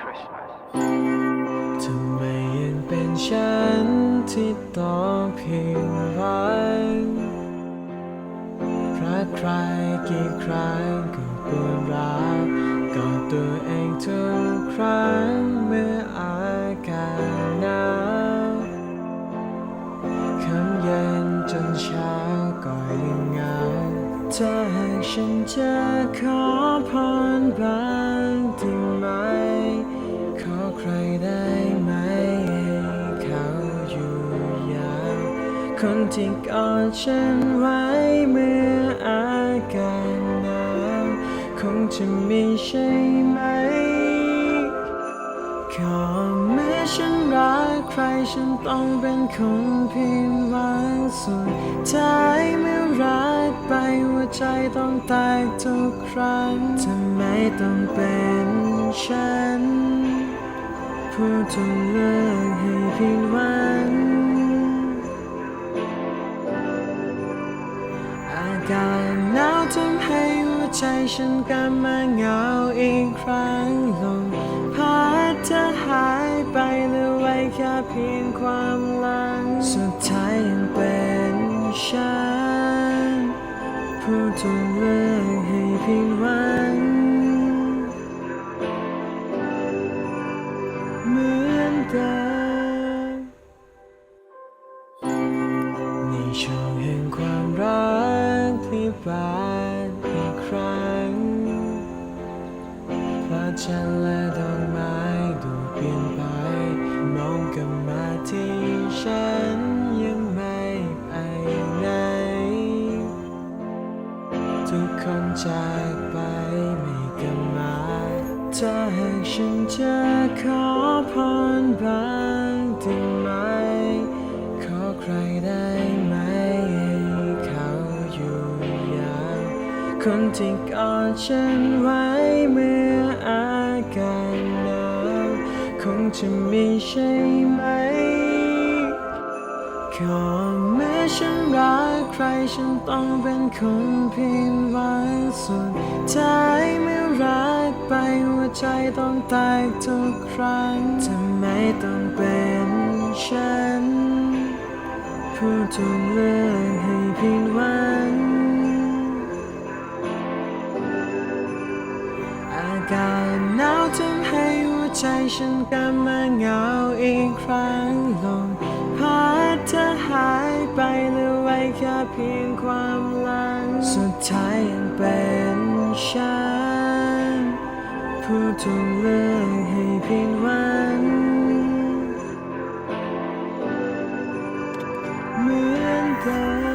Christmas. ทำไมยังเป็นฉันที่ต้องเพียงรักรักใครกี่ครั้งก็เปวดรักกอดตัวเองทุกครั้งเมื่ออากาศหนาวคำเย็นจนเช้าก็ยังเหงาถ้าหากฉันจะขอพรบ้า คนที่กอดฉันไว้เมื่ออากาศหนาวคงจะมีใช่ไหมขอเมื่อฉันรักใครฉันต้องเป็นคนเพียงวังสุดท้ายเมื่อรักไปหัวใจต้องแตกทุกครั้งทำไมต้องเป็นฉัน ผู้ต้องเลือกให้ผิดหวัง กาศหนาวทำให้หัวใจฉันกลับมาเหงาอีกครั้งลมพัดเธอหายไปเหลือไว้แค่เพียงความหลังสุดท้ายยังเป็นฉันผู้ต้องเลือกให้ผิดหวังเหมือนเดิม ช่วงแห่งความรักที่บานอีกครั้งพระจันทร์และดอกไม้ดูเปลี่ยนไป มองกลับมาที่ฉันยังไม่ไปไหน ทุกคนจากไปไม่กลับมาถ้าหากฉันจะขอพรบ้างได้ไหม ขอใครได้ คนที่กอดฉันไว้เมื่ออากาศหนาวคงจะมีใช่ไหมขอเมื่อฉันรักใครฉันต้องเป็นคนเพียงหวังสุดท้ายเมื่อรักไปหัวใจต้องแตกทุกครั้งทำไมต้องเป็นฉัน ผู้ถูกเลือกให้ผิดหวังากาศหนาวทำให้หัวใจฉันกลับมาเหงาอีกครั้งลมพัดเธอหายไปเหลือไว้แค่เพียงความหลังสุดท้ายยังเป็นฉันผู้ถูกเลือกให้ผิดหวังเหมือนเดิม